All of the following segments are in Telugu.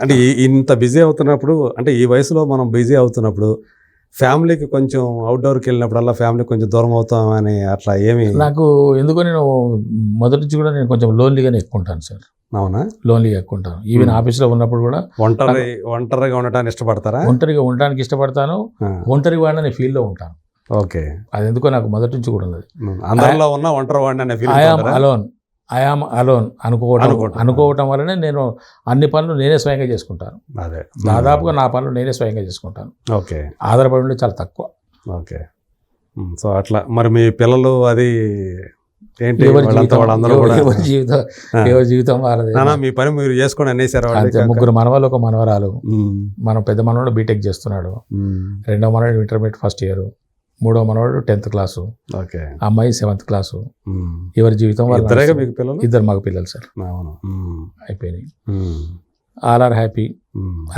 అంటే ఈ- ఇంత బిజీ అవుతున్నప్పుడు అంటే ఈ వయసులో మనం బిజీ అవుతున్నప్పుడు ఫ్యామిలీకి కొంచెం అవుట్డోర్కి వెళ్ళినప్పుడల్లా ఫ్యామిలీకి కొంచెం దూరం అవుతామని అట్లా ఏమి నాకు ఎందుకో నేను మొదటి నుంచి కూడా నేను కొంచెం లోన్లీగానే ఎక్కుంటాను సార్. అవునా? లోన్లీగా ఎక్కుంటాను ఈవెన్ Hmm. ఆఫీస్లో ఉన్నప్పుడు కూడా ఒంటరి ఒంటరిగా ఉండటానికి ఇష్టపడతారా? ఒంటరిగా ఉండడానికి ఇష్టపడతాను. ఒంటరి వాడిని ఫీల్డ్లో ఉంటాను. ఓకే. అది ఎందుకో నాకు మొదటి నుంచి కూడా ఉన్నది. అందరిలో ఉన్న ఒంటరి వాడిని అనే ఫీల్ అలోన్ ఐఆమ్ అలోన్ అనుకోవటం అనుకోవటం. వల్లనే నేను అన్ని పనులు నేనే స్వయంగా చేసుకుంటాను. అదే. దాదాపుగా నా పనులు నేనే స్వయంగా చేసుకుంటాను. ఓకే. ఆధారపడి ఉండే చాలా తక్కువ. ఓకే. సో అట్లా. మరి మీ పిల్లలు అది ఏంటి? ఎవరి జీవితం? ఎవరి- జీవితం? వాళ్ళది? మీ పని మీరు చేసుకొని అనేసారు అంతే. ముగ్గురు మనవాళ్ళు ఒక మనవరాలు. మనం పెద్ద మనవాడు బీటెక్ చేస్తున్నాడు. రెండో మనవాడు ఇంటర్మీడియట్ ఫస్ట్ ఇయర్. మూడో మనవాడు టెన్త్ క్లాసు. ఓకే. అమ్మాయి సెవెంత్ క్లాసు. ఎవరి జీవితం వాళ్ళు. మీకు పిల్లలు? ఇద్దరు మాకు పిల్లలు సార్. అవును. అయిపోయినాయి. All are happy.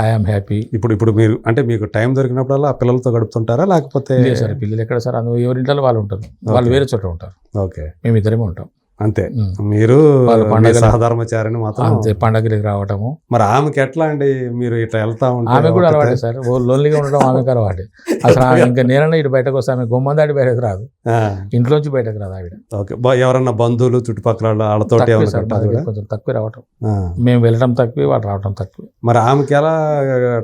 I am happy. ఇప్పుడు ఇప్పుడు మీరు అంటే మీకు టైం దొరికినప్పుడల్లా ఆ పిల్లలతో గడుపుతుంటారా? లేకపోతే సార్ పిల్లలు ఎక్కడ సార్? ఎవరింట్లో వాళ్ళు ఉంటారు. వాళ్ళు. వేరే చోట ఉంటారు. ఓకే. మేము ఇద్దరేమే ఉంటాం. అంతే. మీరు సహధర్మచారిని మాత్రం అంతే పండగలకి రావటము. మరి ఆమెకి ఎట్లా అండి మీరు ఇట్లా వెళ్తా ఉంటే ఆమె కూడా అలవాటే సార్. లోన్లీగా ఉండడం ఆమెకు అలవాటే. అసలు ఆమె ఇంకా నేనన్నా ఇటు బయటకు వస్తే ఆమె గుమ్మం దాటి బయటకు రాదు. ఇంట్లోంచి బయటకు రాదు ఆవిడ. ఓకే. ఎవరన్నా బంధువులు చుట్టుపక్కల వాళ్ళు వాళ్ళతోటి తక్కువే ఏమైనా సార్. మా కట్టాలి దగ్గర కూడా? కొంచెం తక్కువ రావటం. మేము వెళ్ళడం తక్కువే వాడు రావటం తక్కువే. మరి ఆమెకి ఎలా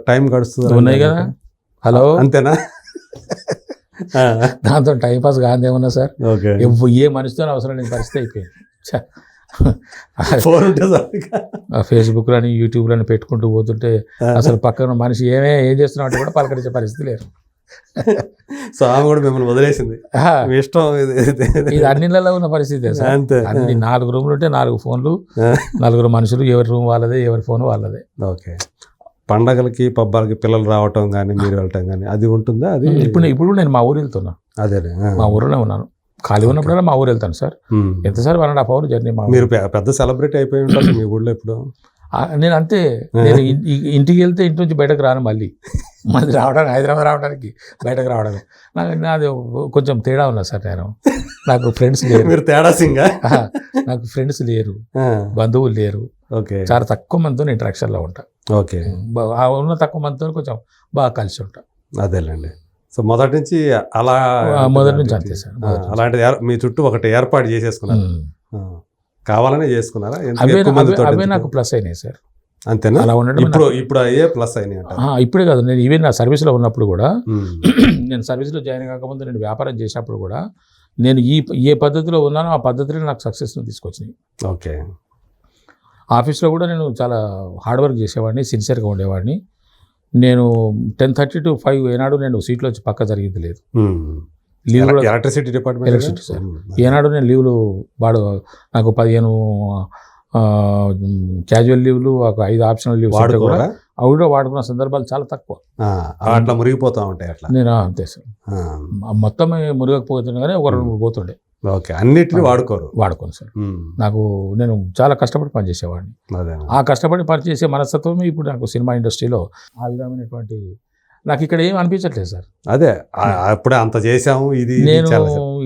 టైం గడుస్తుంది? ఉన్నాయి కదా. హలో? అంతేనా? దాంతో టైం పాస్ కాదు ఏమన్నా సార్? ఏ మనిషితో అవసరం లేని పరిస్థితి అయిపోయింది. ఫోన్ ఫేస్బుక్లని యూట్యూబ్లని పెట్టుకుంటూ పోతుంటే. అసలు పక్కన మనిషి ఏమే ఏం చేస్తున్నావు అంటే కూడా పలకరించే పరిస్థితి లేదు. సో ఆమె కూడా మిమ్మల్ని వదిలేసింది. ఇష్టం ఇది- అన్నిళ్ళలో ఉన్న పరిస్థితి అంతే. అన్ని నాలుగు రూమ్లు ఉంటే నాలుగు ఫోన్లు. నలుగురు మనుషులు ఎవరి రూమ్ వాళ్ళదే ఎవరి ఫోన్ వాళ్ళదే. ఓకే. పండగలకి పబ్బాలకి పిల్లలు రావటం కానీ మీరు వెళ్ళటం కానీ అది ఉంటుందా? అది ఇప్పుడు ఇప్పుడు నేను మా ఊరు వెళ్తున్నా. అదే మా ఊరిలో ఉన్నాను. ఖాళీ ఉన్నప్పుడల్లా మా ఊరు వెళ్తాను sir. ఎంతసారి one and half hour journey మా. మీరు పెద్ద సెలబ్రిటీ అయిపోయి ఉంటారు మీ ఊళ్ళో ఇప్పుడు నేను అంతే. నేను ఇంటికి వెళ్తే ఇంటి నుంచి బయటకు రాను మళ్ళీ. మళ్ళీ రావడానికి హైదరాబాద్ రావడానికి బయటకు రావడమే నాకు నాది కొంచెం తేడా ఉన్నా సార్ నేను. నాకు ఫ్రెండ్స్ లేరు. మీరు తేడా సింగా? నాకు ఫ్రెండ్స్ లేరు. బంధువులు లేరు. ఓకే. చాలా తక్కువ మందితో ఇంటరాక్షన్లో ఉంటా. ఓకే. ఉన్న తక్కువ మందితో కొంచెం బాగా కలిసి ఉంటా అదేలేండి. సో మొదటి నుంచి అలా మొదటి నుంచి అంతే సార్. అలాంటిది మీ చుట్టూ ఒకటి ఏర్పాటు చేసేసుకున్నారు. కావాలనే చేసుకున్నారా? అవే? నాకు ప్లస్ అయినాయి సార్. అంతేనా? అలా ఉండడం ఇప్పుడు ఇప్పుడు అయ్యే ప్లస్ అయినాయి ఇప్పుడే కాదు నేను ఈవెన్ నా సర్వీస్లో ఉన్నప్పుడు కూడా. నేను సర్వీస్లో జాయిన్ కాకముందు నేను వ్యాపారం చేసినప్పుడు కూడా నేను ఈ ఏ పద్ధతిలో ఉన్నానో ఆ పద్ధతిలో నాకు సక్సెస్ని తీసుకొచ్చినాయి. ఓకే. ఆఫీస్లో కూడా నేను చాలా హార్డ్ వర్క్ చేసేవాడిని సిన్సియర్గా ఉండేవాడిని. నేను టెన్ థర్టీ టు ఫైవ్ ఏనాడు నేను సీట్లో వచ్చి పక్క జరిగింది లేదు. Leave electricity department electricity sir. ఏనాడు నేను లీవ్లు వాడు నాకు పదిహేను క్యాజువల్ లీవ్లు ఒక ఐదు ఆప్షనల్ ఉంటే కూడా అవి కూడా వాడుకున్న సందర్భాలు చాలా తక్కువ. అట్లా మురిగిపోతా ఉంటాయి అట్లా? నేను అంతే సార్. మొత్తం మురగకపోతున్నా కానీ ఒక రెండు మూడు పోతుండే. ఓకే. అన్నిటిని వాడుకోరు. వాడుకోను సార్. నాకు నేను చాలా కష్టపడి పనిచేసేవాడిని. ఆ కష్టపడి పనిచేసే మనస్తత్వమే ఇప్పుడు నాకు సినిమా ఇండస్ట్రీలో ఆ విధమైనటువంటి నాకు ఇక్కడ ఏం అనిపించట్లేదు సార్. అదే. అప్పుడే అంత చేసాము ఇది నేను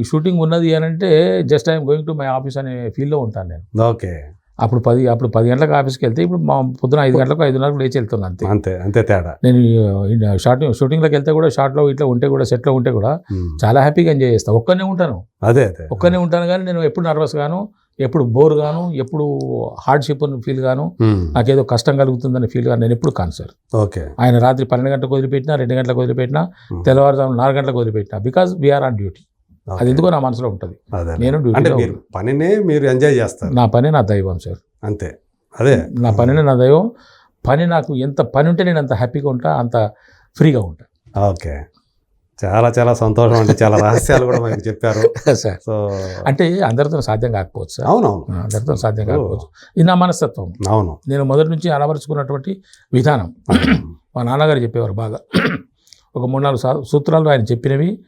షూటింగ్ ఉన్నది అని అంటే just I'm going to my office అనే ఫీల్డ్లో ఉంటాను నేను. ఓకే. అప్పుడు పది అప్పుడు పది గంటలకు ఆఫీస్కి వెళ్తే ఇప్పుడు మా పొద్దున ఐదు గంటలకు ఐదున్నరకు లేచి వెళ్తున్నాను అంతే అంతే అంతే తేడా నేను షార్టింగ్ షూటింగ్లోకి వెళ్తే కూడా షార్ట్లో ఇట్లా ఉంటే కూడా సెట్లో ఉంటే కూడా. చాలా హ్యాపీగా ఎంజాయ్ చేస్తాను ఒక్కనే ఉంటాను అదే అదే ఒక్కనే ఉంటాను కానీ నేను ఎప్పుడు నర్వస్ గాను ఎప్పుడు బోర్ గాను ఎప్పుడు హార్డ్షిప్ ఫీల్ గాను. నాకేదో కష్టం కలుగుతుందని ఫీల్ గాను నేను ఎప్పుడు కాను సార్ ఓకే ఆయన రాత్రి పన్నెండు గంటలకు వదిలిపెట్టినా రెండు గంటలకు వదిలిపెట్టినా. తెల్లవారుజాము నాలుగు గంటలకు వదిలిపెట్టినా because we are on duty. అది ఎందుకో నా మనసులో ఉంటుంది. నేను అంటే డ్యూటీలో మీరు పనినే మీరు ఎంజాయ్ చేస్తారు. నా పని నా దైవం సార్. అంతే. అదే. నా పనినే నా దైవం. పని నాకు ఎంత పని ఉంటే నేను అంత హ్యాపీగా ఉంటా అంత ఫ్రీగా ఉంటా. ఓకే. చాలా చాలా సంతోషం అంటే చాలా రహస్యాలు కూడా మనకి చెప్పారు. సార్. సో అంటే అందరితో సాధ్యం కాకపోవచ్చు సార్. అవునవును. అందరితో సాధ్యం కాకపోవచ్చు. ఇది నా మనస్తత్వం. అవును. నేను మొదటి నుంచి అలవరుచుకున్నటువంటి విధానం. మా నాన్నగారు చెప్పేవారు బాగా. ఒక మూడు నాలుగు సూత్రాలు ఆయన చెప్పినవి.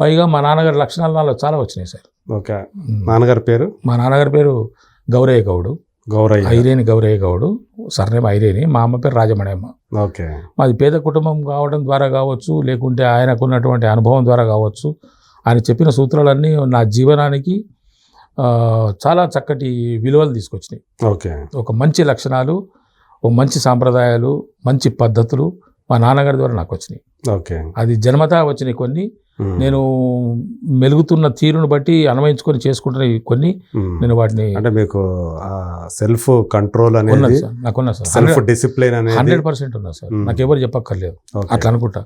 పైగా మా నాన్నగారి లక్షణాలు నాలో చాలా వచ్చినాయి సార్. ఓకే. నాన్నగారి పేరు? మా నాన్నగారి పేరు గౌరయ్య గౌడు. గౌరయ్య. ఐరేని గౌరయ్య గౌడు. సర్నేమ్ ఐరేని. మా అమ్మ పేరు రాజమణమ్మ. ఓకే. మాది పేద కుటుంబం కావడం ద్వారా కావచ్చు లేకుంటే ఆయనకున్నటువంటి అనుభవం ద్వారా కావచ్చు. ఆయన చెప్పిన సూత్రాలన్నీ నా జీవనానికి చాలా చక్కటి విలువలు తీసుకొచ్చినాయి. ఓకే. ఒక మంచి లక్షణాలు ఓ మంచి సాంప్రదాయాలు మంచి పద్ధతులు మా నాన్నగారి ద్వారా నాకు వచ్చినాయి. ఓకే. అది జన్మతా వచ్చినాయి కొన్ని. నేను మెలుగుతున్న తీరును బట్టి అన్వయించుకొని చేసుకుంటున్న కొన్ని. నేను వాటిని అంటే మీకు సెల్ఫ్ కంట్రోల్ అనేది సార్. నాకు ఉన్నది సార్. సెల్ఫ్ డిసిప్లిన్ అనేది హండ్రెడ్ పర్సెంట్ ఉన్నది సార్. నాకు ఎవరు చెప్పక్కర్లేదు. అట్లా అనుకుంటా.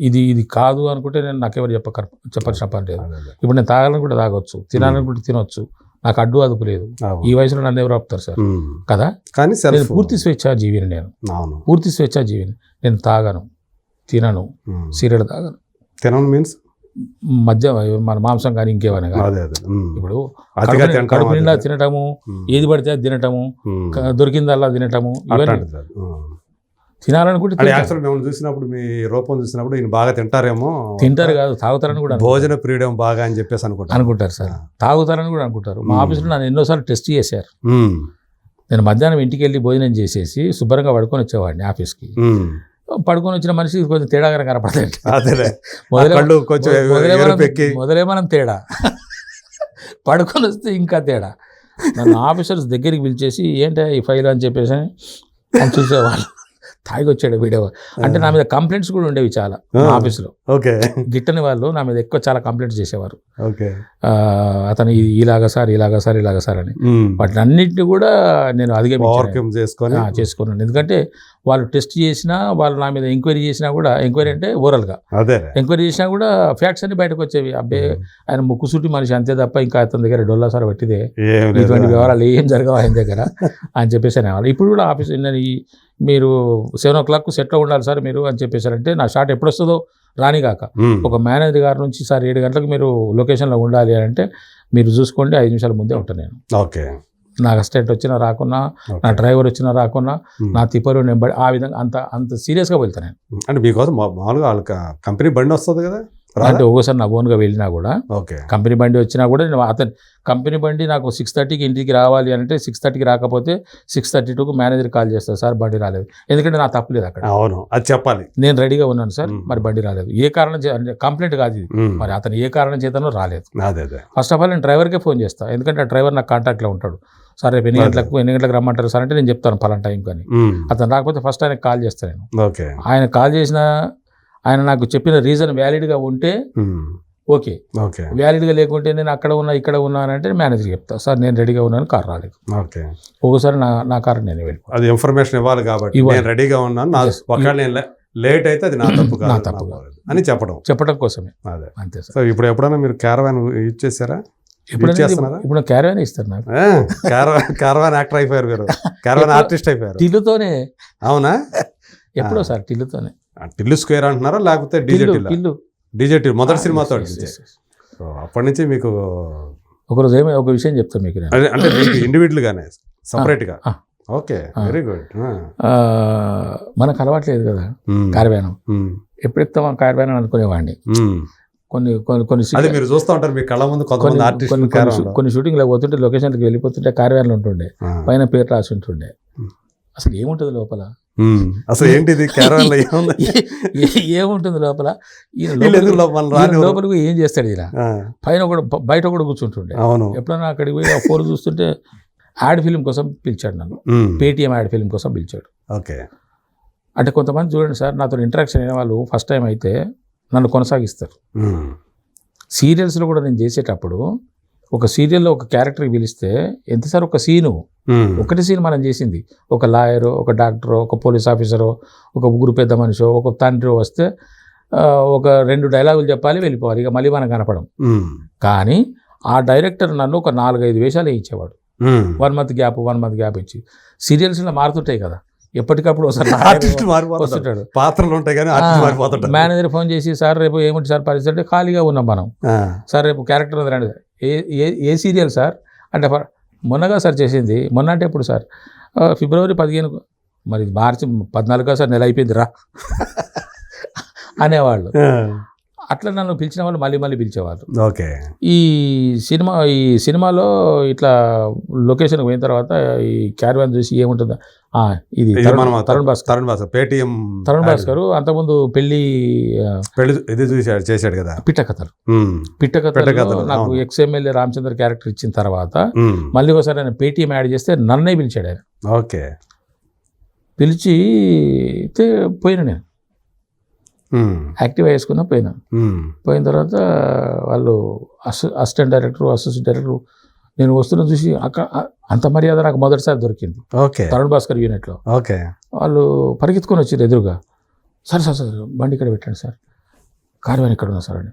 ఇది ఇది కాదు అనుకుంటే నేను నాకెవరు చెప్పక చెప్పాల్సిన పని లేదు. ఇప్పుడు నేను తాగాలని కూడా తాగొచ్చు. తినాలని కూడా తినొచ్చు. నాకు అడ్డు అదుపు లేదు. ఈ వయసులో నన్ను ఎవరు ఆపుతారు సార్. కదా కానీ నేను సెల్ఫ్ పూర్తి స్వేచ్ఛా జీవిని నేను పూర్తి స్వేచ్ఛా జీవిని నేను తాగను తినను. సిగరెట్ తాగను తినడం మీన్స్ మధ్య మన మాంసం కానీ ఇంకేమైనా. ఇప్పుడు కడుపు- నిండా. తినటము. ఏది పడితే అది తినటము దొరికిందల్లా తినటము ఇవన్నీ. తినాలనుకుంటే. యాక్చువల్ మేము చూసినప్పుడు మీ రూపం చూసినప్పుడు ఈయన బాగా తింటారేమో. తింటారు కాదు తాగుతారని కూడా అనుకుంటారు. భోజన ప్రియుడం బాగా అని చెప్పేసి అనుకుంటాను అనుకుంటారు సార్. తాగుతారని కూడా అనుకుంటారు. మా. ఆఫీస్లో నన్ను ఎన్నోసార్లు టెస్ట్ చేశారు. నేను మధ్యాహ్నం ఇంటికి వెళ్ళి భోజనం చేసేసి శుభ్రంగా పడుకొని వచ్చేవాడిని ఆఫీస్కి. పడుకొని వచ్చిన మనిషి కొంచెం తేడాగా కనపడతాయి మొదలే మనం- ఎరుపెక్కి. మొదలే మనం తేడా. పడుకొని వస్తే ఇంకా తేడా. నన్ను ఆఫీసర్స్ దగ్గరికి పిలిచేసి ఏంటో ఈ ఫైల్? అని చెప్పేసి అని చూసేవాళ్ళు. తాగి వచ్చాడు వీడియో. అంటే నా మీద కంప్లైంట్స్ కూడా ఉండేవి చాలా. ఆఫీస్లో. ఓకే. గిట్టని వాళ్ళు నా మీద ఎక్కువ చాలా కంప్లైంట్స్ చేసేవారు. ఓకే. అతను ఇలాగా సార్ ఇలాగా సార్ ఇలాగా సార్ అని. వాటిని అన్నింటినీ కూడా నేను అధిగమించాను. ఓవర్కమ్ చేసుకొని? చేసుకున్నాను ఎందుకంటే వాళ్ళు టెస్ట్ చేసినా వాళ్ళు నా మీద ఎంక్వైరీ చేసినా కూడా ఎంక్వైరీ అంటే ఓరల్గా. అదే. ఎంక్వైరీ చేసినా కూడా ఫ్యాక్ట్స్ అన్ని బయటకు వచ్చేవి. అబ్బే ఆయన ముక్కుసూటి మనిషి అంతే తప్ప ఇంకా అతని దగ్గర డొల్లా సార్ పట్టిదే. ఇటువంటి వివరాలు ఏం జరగవు ఆయన దగ్గర అని చెప్పేసి అనేవాళ్ళు. ఇప్పుడు కూడా ఆఫీస్ నేను ఈ మీరు సెవెన్ ఓ క్లాక్ సెట్లో ఉండాలి సార్ మీరు అని చెప్పేసారంటే నా షాట్ ఎప్పుడు వస్తుందో రానిగాక. ఒక మేనేజర్ గారి నుంచి సార్ ఏడు గంటలకు మీరు లొకేషన్లో ఉండాలి అని అంటే మీరు చూసుకోండి ఐదు నిమిషాల ముందే ఉంటాను నేను ఓకే నా అసిస్టెంట్ వచ్చినా రాకున్నా. నా డ్రైవర్ వచ్చినా రాకున్నా. నా తిప్పలు నేను ఆ విధంగా అంత అంత సీరియస్గా వెళ్తాను నేను అంటే మీకోసం మామూలుగా వాళ్ళకి కంపెనీ బండి వస్తుంది కదా? అంటే ఒక్కోసారి నా ఓన్గా వెళ్ళినా కూడా ఓకే. కంపెనీ బండి వచ్చినా కూడా నేను అతను కంపెనీ బండి నాకు సిక్స్ థర్టీకి ఇంటికి రావాలి అంటే సిక్స్ థర్టీకి రాకపోతే సిక్స్ థర్టీ టూకు మేనేజర్ కాల్ చేస్తారు సార్ బండి రాలేదు. ఎందుకంటే నా తప్పు లేదు అక్కడ. అవును అది చెప్పాలి. నేను రెడీగా ఉన్నాను సార్. మరి బండి రాలేదు. ఏ కారణం అంటే కంప్లైంట్ కాదు ఇది. మరి అతను ఏ కారణం చేతనో రాలేదు. ఫస్ట్ ఆఫ్ ఆల్ నేను డ్రైవర్కే ఫోన్ చేస్తాను ఎందుకంటే ఆ డ్రైవర్ నాకు కాంటాక్ట్లో ఉంటాడు. సార్ రేపు ఎన్ని. గంటలకు ఎన్ని గంటలకు రమ్మంటారు సార్? అంటే నేను చెప్తాను పలానా టైం కానీ. అతను రాకపోతే ఫస్ట్ ఆయనకు కాల్ చేస్తాను నేను. ఓకే. ఆయన కాల్ చేసిన ఆయన నాకు చెప్పిన రీజన్ వ్యాలిడ్గా ఉంటే ఉమ్. ఓకే. ఓకే. వ్యాలిడ్గా లేకుంటే నేను అక్కడ ఉన్నా ఇక్కడ ఉన్నా అని అంటే మేనేజర్ చెప్తా సార్ నేను రెడీగా ఉన్నాను కార్ రాలేదు. ఓకే. ఒకసారి నా నా కారు నేను వెళ్ళిపో అది ఇన్ఫర్మేషన్ ఇవ్వాలి కాబట్టి. నేను రెడీగా ఉన్నాను నా. ఒకవేళ నేను లేట్ అయితే అది నా తప్పు నా తప్పు అని చెప్పడం. చెప్పడం కోసమే. అదే. అంతే సార్. సో ఇప్పుడు ఎప్పుడైనా మీరు క్యారవాన్ యూజ్ చేశారా? ఇప్పుడు ఇప్పుడు క్యారవాన్ ఇస్తారు నాకు. క్యారవాన్ యాక్టర్ అయిపోయారు మీరు. క్యారవాన్ ఆర్టిస్ట్ అయిపోయారు. టిల్లుతోనే. అవునా? ఎప్పుడో. సార్ టిల్లుతోనే. టిల్లు స్క్వేర్ అంటున్నారా? లేకపోతే డీజే టిల్లు? టిల్లా. టిల్లు డీజే. టిల్ మొదటి సినిమాతో. సో అప్పటి నుంచి మీకు ఒకరోజు ఏమో ఒక విషయం చెప్తాను మీకు అంటే- మీకు ఇండివిజువల్ గానే సపరేట్గా? ఆ. ఓకే. వెరీ గుడ్ మనకు అలవాట్లేదు కదా కార్యానం. ఎప్పుడు ఎక్కుతామా కార్యానం అనుకునేవాడిని. కొన్ని కొన్ని కొన్ని అది మీరు చూస్తూ ఉంటారు మీ కళ్ళ ముందు కొన్ని కొంతమంది కొన్ని కొన్ని- షూటింగ్లో పోతుంటే లొకేషన్కి వెళ్ళిపోతుంటే కార్యాలు ఉంటుండే. పైన పేరు రాసి ఉంటుండే. అసలు ఏముంటుంది లోపల? అసలు ఏంటిది? క్యారవాన్లో ఏముంది? ఏ- ఏ- ఏముంటుంది లోపల? ఏం చేస్తాడు ఆ, పైన కూడా బయట కూడా కూర్చుంటుండే. అవును. ఎప్పుడైనా అక్కడికి పోయి ఆ ఫోర్ చూస్తుంటే యాడ్ ఫిల్మ్ కోసం పిలిచాడు నన్ను. పేటిఎం యాడ్ ఫిల్మ్ కోసం పిలిచాడు. ఓకే. అంటే కొంతమంది చూడండి సార్ నాతో ఇంటరాక్షన్ అయిన వాళ్ళు ఫస్ట్ టైం అయితే నన్ను కొనసాగిస్తారు. సీరియల్స్లో కూడా నేను చేసేటప్పుడు ఒక సీరియల్లో ఒక క్యారెక్టర్కి పిలిస్తే ఎంత సార్ ఒక సీను? ఒకటి సీన్ మనం చేసింది. ఒక లాయరు ఒక డాక్టరో ఒక పోలీస్ ఆఫీసరో ఒక ముగ్గురు పెద్ద మనిషో ఒక తండ్రి వస్తే ఒక రెండు డైలాగులు చెప్పాలి వెళ్ళిపోవాలి. ఇక మళ్ళీ మనం కనపడం. కానీ ఆ డైరెక్టర్ నన్ను ఒక నాలుగైదు వేషాలు ఇచ్చేవాడు ఉమ్. One month gap one month gap ఇచ్చి. సీరియల్స్లో మారుతుంటాయి కదా. ఎప్పటికప్పుడు ఒకసారి ఆర్టిస్ట్ పాత్రలు ఉంటాయి కానీ మేనేజర్ ఫోన్ చేసి సార్ రేపు ఏమిటి సార్ పరిస్థితి? అంటే ఖాళీగా ఉన్నాం మనం. సార్ రేపు క్యారెక్టర్ ఉంది రండి. ఏ ఏ ఏ సీరియల్ సార్? అంటే మొన్నగా సార్ చేసింది మొన్న అంటే ఎప్పుడు సార్? ఫిబ్రవరి పదిహేను మరి మార్చి పద్నాలుగా సార్ నెల అయిపోయింది రా అనేవాళ్ళు అట్లా నన్ను పిలిచిన వాళ్ళు మళ్ళీ మళ్ళీ పిలిచేవాళ్ళు. ఓకే. ఈ సినిమా ఈ సినిమాలో ఇట్లా లొకేషన్కి పోయిన తర్వాత ఈ క్యారవాన్ చూసి ఏముంటుందా? ఇది తరుణ్ భాస్కర్. తరుణ్ భాస్కర్ పేటిఎం తరుణ్ భాస్కర్ అంతకుముందు పెళ్ళి పెళ్ళి ఇది చూశాడు చేశాడు కదా? పిట్ట కథలు. పిట్ట కథలు నాకు. ఎక్స్ ఎమ్మెల్యే రామచంద్ర క్యారెక్టర్ ఇచ్చిన తర్వాత మళ్ళీ ఒకసారి ఆయన పేటీఎం యాడ్ చేస్తే నన్నే పిలిచాడు ఆయన. ఓకే. పిలిచి పోయినా నేను. యాక్టివ్ వేసుకున్నా పోయినా. పోయిన తర్వాత వాళ్ళు అసి అసిస్టెంట్ డైరెక్టర్ అసిస్టెంట్ డైరెక్టర్ నేను వస్తున్న చూసి అక్కడ అంత మర్యాద నాకు మొదటిసారి దొరికింది. ఓకే. తరుణ్ భాస్కర్ యూనిట్లో. ఓకే. వాళ్ళు పరిగెత్తుకొని వచ్చారు ఎదురుగా. సార్ సార్ సార్ బండి ఇక్కడ పెట్టండి సార్. కార్ వ్యాన్ ఇక్కడ ఉన్నా సార్ అని.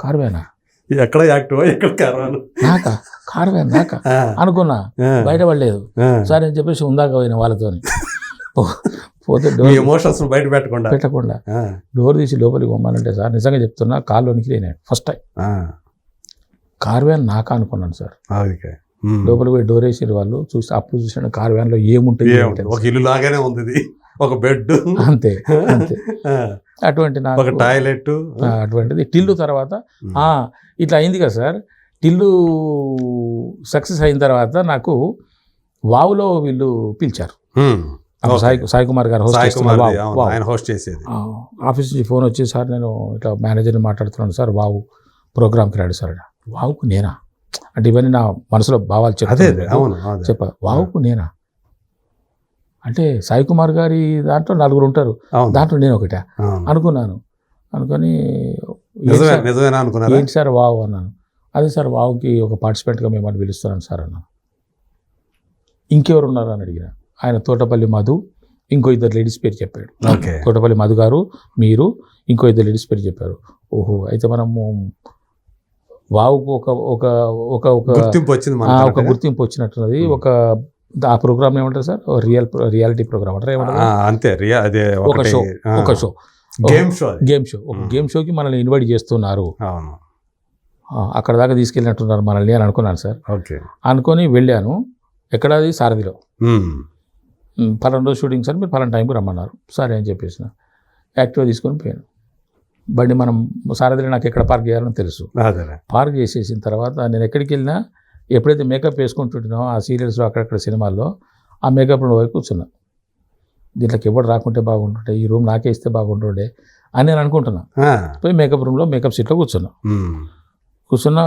కార్ వ్యానా? ఎక్కడ యాక్టివ్? ఎక్కడ కరోనా నాకా కార్ వ్యాన్ నాకా. అనుకున్నా. ఆ, బయటపడలేదు ఆ. సార్ అని చెప్పేసి ఉందాక పోయిన వాళ్ళతోని. పో- పోతే డోర్ ఎమోషన్స్ బయట పెట్టకుండా. పెట్టకుండా. డోర్ తీసి లోపలికి పోమానంటే సార్ నిజంగా చెప్తున్నా కాల్లోనికి నేను ఫస్ట్ టైం కార్ వ్యాన్ నాకా అనుకున్నాను సార్. లోపలికి పోయి డోర్ వేసారు వాళ్ళు చూసి అప్పుడు చూసాను కార్ వ్యాన్లో ఏముంటుంది? ఒక ఇల్లు లాగానే ఉంది ఒక బెడ్ అంతే అంతే. అటువంటి నాకు ఒక టాయిలెట్ అటువంటిది. టిల్లు తర్వాత ఇట్లా అయింది కదా సార్. టిల్లు సక్సెస్ అయిన తర్వాత నాకు వావులో వీళ్ళు పిలిచారు. సాయి సాయి కుమార్ గారు సాయి కుమార్. ఆయన హోస్ట్ చేసేది. ఆఫీస్ నుంచి ఫోన్ వచ్చి సార్ నేను ఇట్లా మేనేజర్ని మాట్లాడుతున్నాను సార్ వావు ప్రోగ్రామ్కి రాడు సార్. వావుకు నేనా? అంటే ఇవన్నీ నా మనసులో భావాలు అదే. చెప్ప వావుకు నేనా? అంటే సాయి కుమార్ గారి దాంట్లో నలుగురు ఉంటారు. దాంట్లో నేను ఒకట. అనుకున్నాను. అనుకొని ఏంటి సార్- వావ్? అన్నాను. అదే సార్ వావుకి ఒక పార్టిసిపెంట్గా మిమ్మల్ని పిలుస్తున్నాను సార్ అన్నాను. ఇంకెవరు ఉన్నారు అని అడిగిన. ఆయన తోటపల్లి మధు ఇంకో ఇద్దరు లేడీస్ పేరు చెప్పాడు. ఓకే. తోటపల్లి మధు గారు మీరు ఇంకో ఇద్దరు లేడీస్ పేరు చెప్పారు. ఓహో అయితే మనము వావుకు ఒక ఒక ఒక ఒక గుర్తింపు వచ్చింది ఒక గుర్తింపు వచ్చినట్టున్నది. ఒక ఆ ప్రోగ్రామ్ ఏమంటారు సార్? రియల్ రియాలిటీ ప్రోగ్రామ్ అంటారు ఏమంటారు? అంతే రియా అదే ఒక షో ఒక షో గేమ్ షో అది. గేమ్ షో ఒక. గేమ్ షోకి మనల్ని ఇన్వైట్ చేస్తున్నారు. అక్కడ దాకా తీసుకెళ్ళినట్టున్నారు మనల్ని అని అనుకున్నాను సార్. ఓకే. అనుకొని వెళ్ళాను. ఎక్కడది సారథిలో. పలానా రోజు షూటింగ్ సార్ మీరు పలానా టైంకి రమ్మన్నారు. సరే అని చెప్పేసిన. యాక్టివ్గా తీసుకొని పోయాను. బండి మనం సారథిలో నాకు ఎక్కడ పార్క్ చేయాలని తెలుసు. పార్క్ చేసేసిన తర్వాత నేను ఎక్కడికి వెళ్ళినా ఎప్పుడైతే మేకప్ వేసుకుంటుంటున్నామో ఆ సీరియల్స్లో అక్కడక్కడ సినిమాల్లో ఆ మేకప్ పోయి కూర్చున్నా. దీంట్లోకి ఎవరు రాకుంటే బాగుంటుండే ఈ రూమ్ నాకే ఇస్తే బాగుంటుండే అని నేను అనుకుంటున్నా. పోయి మేకప్ రూమ్లో మేకప్ సీట్లో కూర్చున్నా. కూర్చున్న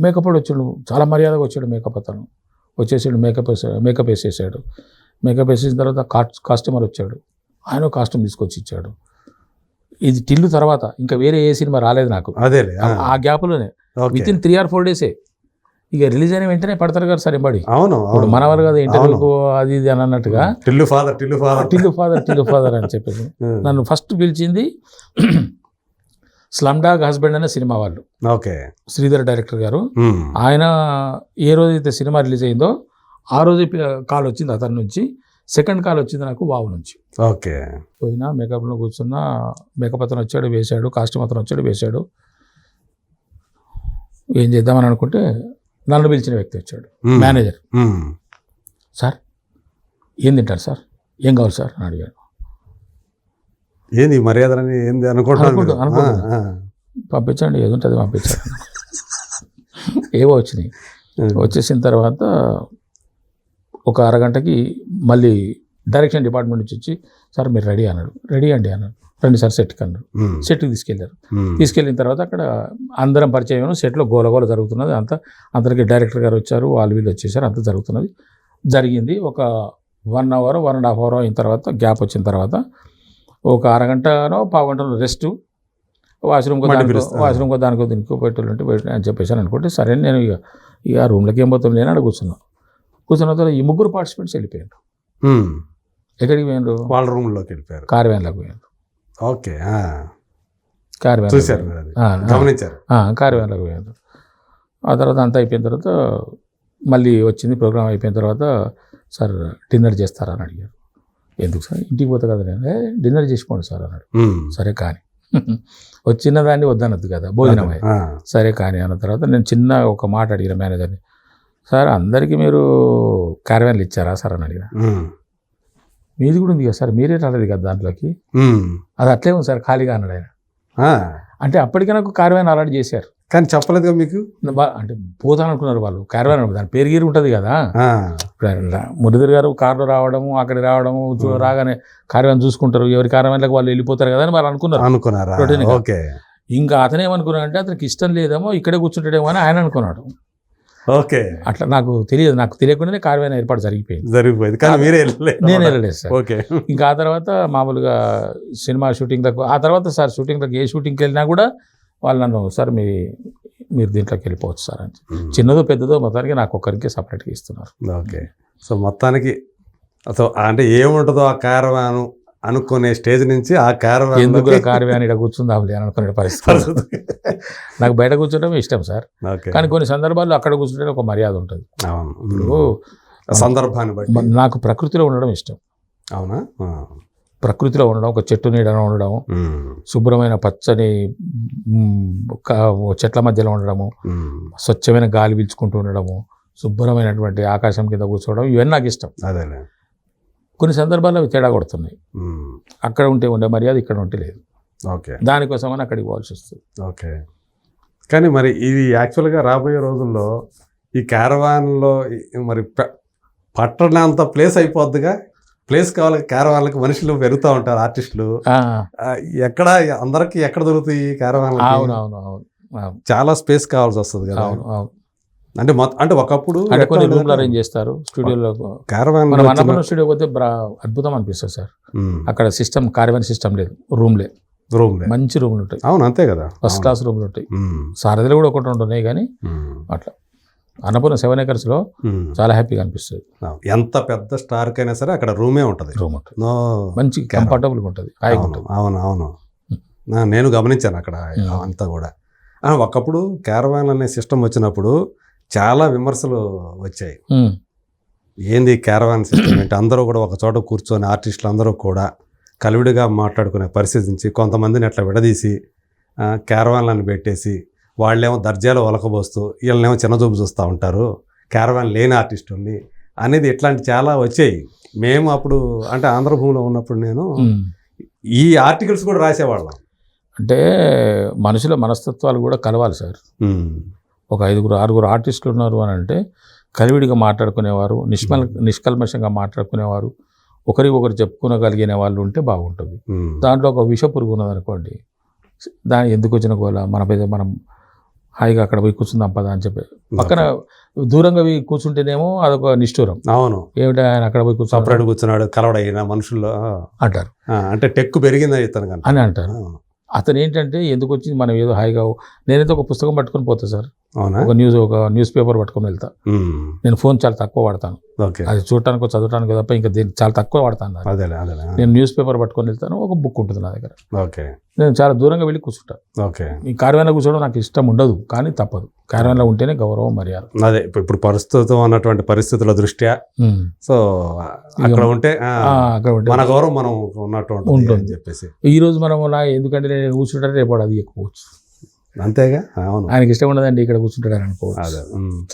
మేకప్ వాడు వచ్చాడు చాలా మర్యాదగా వచ్చాడు మేకప్ అతను. వచ్చేసాడు మేకప్ వేసాడు మేకప్ వేసేసాడు. మేకప్ వేసేసిన తర్వాత కాస్ట్ కాస్ట్యూమర్ వచ్చాడు. ఆయన కాస్ట్యూమ్ తీసుకొచ్చి ఇచ్చాడు. ఇది టిల్లు తర్వాత ఇంకా వేరే ఏ సినిమా రాలేదు నాకు. అదేలే ఆ, గ్యాప్లోనే. With in three or four డేసే ఇక రిలీజ్ అయిన వెంటనే పడతారు కదా సరే బడి అవును ఇప్పుడు. మనవారు కదా ఇంటర్వ్యూకు అది ఇది అని అన్నట్టుగా. Tillu father Tillu father Tillu father Tillu father అని చెప్పేసి. నన్ను ఫస్ట్ పిలిచింది స్లమ్ డాగ్ హస్బెండ్ అనే సినిమా వాళ్ళు. ఓకే. శ్రీధర్ డైరెక్టర్ గారు. ఆయన ఏ రోజైతే సినిమా రిలీజ్ అయిందో ఆ రోజే కాల్ వచ్చింది అతని నుంచి. సెకండ్ కాల్ వచ్చింది నాకు వావు నుంచి. ఓకే. పోయినా మేకప్లో కూర్చున్నా మేకప్ అతను వచ్చాడు వేశాడు కాస్ట్యూమ్ అతను వచ్చాడు వేశాడు. ఏం చేద్దామని అనుకుంటే నన్ను పిలిచిన వ్యక్తి వచ్చాడు. మేనేజర్. సార్ ఏం తింటారు సార్? ఏం కావాలి సార్? అని అడిగాడు. ఏంది ఈ మర్యాదలని ఏంది అనుకుంటున్నాను పంపించండి ఏది ఉంటుంది పంపించండి. ఏవో వచ్చినాయి. వచ్చేసిన తర్వాత ఒక అరగంటకి మళ్ళీ డైరెక్షన్ డిపార్ట్మెంట్ నుంచి వచ్చి సార్ మీరు రెడీ అన్నాడు. రెడీ అండి అన్నాడు. రండి సార్ సెట్కి అన్నాడు. సెట్కి తీసుకెళ్ళారు. ఉమ్. తీసుకెళ్ళిన తర్వాత అక్కడ అందరం పరిచయం సెట్లో గోలగోల జరుగుతున్నది. అంతా అందరికి డైరెక్టర్ గారు వచ్చారు వాళ్ళు వీళ్ళు వచ్చేసారు అంతా జరుగుతున్నది. జరిగింది ఒక one hour one and half hour అయిన తర్వాత గ్యాప్ వచ్చిన తర్వాత ఒక అరగంటనో పావు గంటలో రెస్ట్ వాష్రూమ్ మళ్ళీ దానికో పిలుస్తా. వాష్రూమ్ దానికో దీనికో పెట్టుంటే పెట్టు అని చెప్పేసాను అనుకుంటే సరే నేను ఇక ఇక రూమ్లోకి ఏం పోతాం? నేను అక్కడ కూర్చున్నా తర్వాత ఈ ముగ్గురు పార్టిసిపెంట్స్ వెళ్ళిపోయారు. ఎక్కడికి పోయినారు వాళ్ళ రూమ్లోకి వెళ్ళిపోయారు. కార్ వ్యాన్లోకి పోయారు ఓకే. కార్ వ్యాన్ చూశారు గమనించారు. కార్ వ్యాన్లోకి పోయారు ఆ తర్వాత అంతా అయిపోయిన తర్వాత మళ్ళీ వచ్చింది ప్రోగ్రామ్ అయిపోయిన తర్వాత సార్ డిన్నర్ చేస్తారా? అని అడిగారు. ఎందుకు సార్? ఇంటికి పోతా కదా నేను. "ఏ, డిన్నర్ చేసుకోండి సార్ అన్నాడు. సరే కానీ. వచ్చిన దాన్ని వద్దనద్దు కదా భోజనమే. సరే కానీ అన్న తర్వాత నేను చిన్న ఒక మాట అడిగిన మేనేజర్ని. సార్ అందరికీ మీరు క్యారవాన్లు ఇచ్చారా సార్ అని అడిగిన. మీది కూడా ఉంది కదా సార్ మీరే రాలేదు కదా దాంట్లోకి. అది అట్లే ఉంది సార్ ఖాళీగా అన్నాడు ఆయన. అంటే అప్పటికే నాకు క్యారవాన్ అలాట్ చేశారు. కానీ చెప్పలేదుగా మీకు? బా- అంటే పోతాను అనుకున్నారు వాళ్ళు క్యారవాన్ దాని పేరు గీరు ఉంటుంది కదా. మురళీధర్ గారు కార్లో రావడము అక్కడికి రావడము రాగానే కార్యవాన్ చూసుకుంటారు ఎవరి కార్యవాన్లకు వాళ్ళు వెళ్ళిపోతారు కదా అని వాళ్ళు అనుకున్నారు. అనుకున్నారా. ఓకే. ఇంకా అతను ఏమనుకున్నాడంటే అతనికి ఇష్టం లేదేమో ఇక్కడే కూర్చుంటాడేమో అని ఆయన అనుకున్నాడు. ఓకే. అట్లా నాకు తెలియదు నాకు తెలియకుండానే కార్యమైన ఏర్పాటు జరిగిపోయింది. జరిగిపోయింది. కానీ మీరే నేను వెళ్ళలేదు సార్. ఓకే. ఇంకా ఆ తర్వాత మామూలుగా సినిమా షూటింగ్లకు ఆ తర్వాత సార్ షూటింగ్లకు ఏ షూటింగ్కి వెళ్ళినా కూడా వాళ్ళు నన్ను సార్ మీ మీరు దీంట్లోకి వెళ్ళిపోవచ్చు సార్ అని చిన్నదో పెద్దదో మొత్తానికి నాకు ఒక్కరికి సపరేట్గా ఇస్తున్నారు. ఓకే. సో మొత్తానికి సో అంటే ఏముంటుందో ఆ కారవాను అనుకునే స్టేజ్ నుంచి ఆ కారవాన్ ఎందుకు కార్యవాన్ ఇక్కడ కూర్చుందాంలే అని అనుకునే పరిస్థితి నాకు బయట కూర్చోవడం ఇష్టం సార్. కానీ కొన్ని సందర్భాల్లో అక్కడ కూర్చుంటే ఒక మర్యాద ఉంటుంది. ఇప్పుడు సందర్భాన్ని బట్టి. నాకు ప్రకృతిలో ఉండడం ఇష్టం. అవునా. ప్రకృతిలో ఉండడం ఒక చెట్టు నీడన ఉండడం. శుభ్రమైన పచ్చని చెట్ల మధ్యలో ఉండడము. స్వచ్ఛమైన గాలి పీల్చుకుంటూ ఉండడము శుభ్రమైనటువంటి ఆకాశం కింద కూర్చోవడం ఇవన్నీ నాకు ఇష్టం. అదేలే. కొన్ని సందర్భాల్లో అవి తేడా కొడుతున్నాయి. అక్కడ ఉంటే ఉండే మర్యాద ఇక్కడ ఉంటే లేదు. ఓకే. దానికోసమని అక్కడికి పోవాల్సి వస్తుంది. ఓకే. కానీ మరి ఇది యాక్చువల్గా రాబోయే రోజుల్లో ఈ క్యారవాన్లో మరి పట్టణంత ప్లేస్ అయిపోద్దిగా. ప్లేస్ కావాలి క్యారవాన్లకు మనుషులు పెరుగుతూ ఉంటారు ఆర్టిస్టులు. ఎక్కడ అందరికి ఎక్కడ దొరుకుతాయి ఈ క్యారవాన్ అవును అవును అవును అవును. చాలా స్పేస్ కావాల్సి వస్తుంది కదా. అవును అవును. అంటే అంటే ఒకప్పుడు అంటే కొన్ని రూమ్లు అరేంజ్ చేస్తారు స్టూడియోలో క్యారవాన్ మనం అన్నపూర్ణ స్టూడియో పోతే అద్భుతం అనిపిస్తుంది సార్. అక్కడ సిస్టమ్ కార్యమైన సిస్టమ్ లేదు రూమ్లే. రూమ్ మంచి రూమ్లు ఉంటాయి. అవును అంతే కదా. ఫస్ట్ క్లాస్ రూమ్లు ఉంటాయి. సారథిలో కూడా ఒకటి ఉంటున్నాయి కానీ. అట్లా. అన్నపూర్ణ సెవెన్ ఏకర్స్లో. చాలా హ్యాపీగా అనిపిస్తుంది. ఎంత పెద్ద స్టార్ కైనా సరే అక్కడ రూమే ఉంటది. రూమ్ ఉంటుంది. మంచి కంఫర్టబుల్గా ఉంటుంది. హాయిగా ఉంటుంది. అవును అవును. నేను గమనించాను అక్కడ. అంతా కూడా. ఒకప్పుడు క్యారవాన్ అనే సిస్టమ్ వచ్చినప్పుడు చాలా విమర్శలు వచ్చాయి. ఏంది క్యారవాన్ సిస్టమ్ అంటే అందరూ కూడా ఒక చోట కూర్చొని ఆర్టిస్టులు అందరూ కూడా కలివిడిగా మాట్లాడుకునే పరిస్థితి నుంచి కొంతమందిని అట్లా విడదీసి క్యారవాన్లను పెట్టేసి వాళ్ళేమో దర్జాలు ఒలకబోస్తూ వీళ్ళనేమో చిన్నచూపు చూస్తూ ఉంటారు. క్యారవాన్ లేని ఆర్టిస్టుల్ని అనేది ఇట్లాంటి చాలా వచ్చాయి. మేము అప్పుడు అంటే ఆంధ్రభూమిలో ఉన్నప్పుడు నేను. ఈ ఆర్టికల్స్ కూడా రాసేవాళ్ళం. అంటే మనుషుల మనస్తత్వాలు కూడా కలవాలి సార్. ఒక ఐదుగురు ఆరుగురు ఆర్టిస్టులు ఉన్నారు అని అంటే కలివిడిగా మాట్లాడుకునేవారు నిష్మల్ నిష్కల్మషంగా మాట్లాడుకునేవారు ఒకరి ఒకరు చెప్పుకోగలిగిన వాళ్ళు ఉంటే బాగుంటుంది. దాంట్లో ఒక విష పురుగు ఉన్నది అనుకోండి దాని ఎందుకు వచ్చిన గోల మన మీద మనం హాయిగా అక్కడ పోయి కూర్చుందాం పదా అని చెప్పి. పక్కన దూరంగా పోయి కూర్చుంటేనేమో అదొక నిష్ఠూరం. అవును. ఏమిటి ఆయన అక్కడ పోయి కూర్చో సపరేట్ కూర్చున్నాడు కలవడైన మనుషుల్లో. అంటారు. అంటే టెక్ పెరిగింది ఇతను అని అంటారు. అతను ఏంటంటే ఎందుకు వచ్చింది? మనం ఏదో హాయిగా నేనైతే ఒక పుస్తకం పట్టుకొని పోతా సార్. ఒక న్యూస్ ఒక న్యూస్ పేపర్ పట్టుకొని వెళ్తా. నేను ఫోన్ చాలా తక్కువ వాడతాను. ఓకే. అది చూడటానికి చదవటానికి తప్ప ఇంకా దీన్ని చాలా తక్కువ వాడతాను నేను న్యూస్ పేపర్ పట్టుకొని వెళ్తాను ఒక బుక్ ఉంటుంది నా దగ్గర. ఓకే. నేను చాలా దూరంగా వెళ్ళి కూర్చుంటాను ఓకే. ఈ కార్యాలయంలో కూర్చోవడం నాకు ఇష్టం ఉండదు కానీ తప్పదు. కార్యాలయంలో ఉంటేనే గౌరవం మర్యాద. అదే ఇప్పుడు ప్రస్తుతం ఉన్నటువంటి పరిస్థితుల దృష్ట్యా. సో అక్కడ ఉంటే అక్కడ ఉంటే. మన గౌరవం మనం ఉన్నట్టు ఉంటుంది చెప్పేసి. ఈ రోజు మనం ఎందుకంటే నేను కూర్చుంటాను రేపు అది ఎక్కువచ్చు అంతేగా? అవును. ఆయనకి ఇష్టం ఉండదండి ఇక్కడ కూర్చుంటాడు అని అనుకోవచ్చు. అదే. ఉమ్.